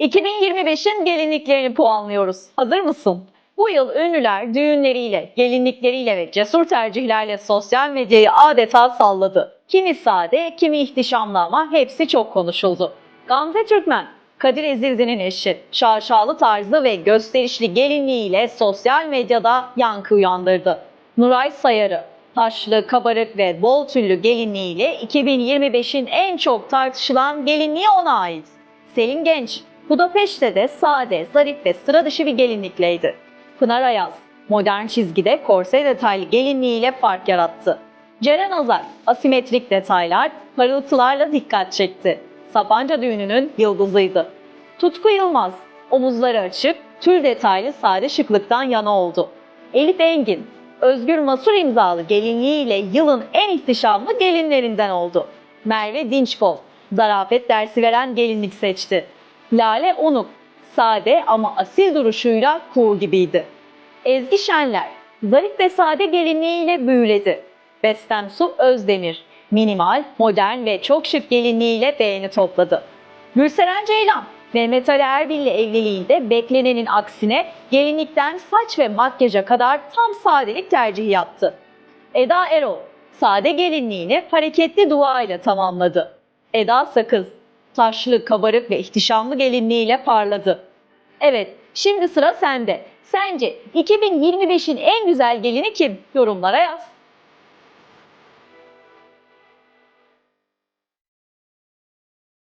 2025'in gelinliklerini puanlıyoruz. Hazır mısın? Bu yıl ünlüler düğünleriyle, gelinlikleriyle ve cesur tercihlerle sosyal medyayı adeta salladı. Kimi sade, kimi ihtişamlı ama hepsi çok konuşuldu. Gamze Türkmen, Kadir Ezildi'nin eşi, şaşalı tarzı ve gösterişli gelinliğiyle sosyal medyada yankı uyandırdı. Nuray Sayarı, taşlı, kabarık ve bol tüllü gelinliğiyle 2025'in en çok tartışılan gelinliği ona ait. Selin Genç, Budapeşte'de sade, zarif ve sıra dışı bir gelinlikleydi. Pınar Ayaz, modern çizgide korse detaylı gelinliğiyle fark yarattı. Ceren Azar, asimetrik detaylar, parıltılarla dikkat çekti. Sapanca düğününün yıldızıydı. Tutku Yılmaz, omuzları açık, tül detaylı sade şıklıktan yana oldu. Elif Engin, Özgür Masur imzalı gelinliğiyle yılın en ihtişamlı gelinlerinden oldu. Merve Dinçkol, zarafet dersi veren gelinlik seçti. Lale Onuk, sade ama asil duruşuyla cool gibiydi. Ezgi Şenler, zarif ve sade gelinliğiyle büyüledi. Bestem Su Özdemir, minimal, modern ve çok şık gelinliğiyle beğeni topladı. Gülseren Ceylan, Mehmet Ali Erbil'le evliliğinde beklenenin aksine gelinlikten saç ve makyaja kadar tam sadelik tercihi yaptı. Eda Erol, sade gelinliğini hareketli dua ile tamamladı. Eda Sakız, taşlı, kabarık ve ihtişamlı gelinliğiyle parladı. Evet, şimdi sıra sende. Sence 2025'in en güzel gelini kim? Yorumlara yaz.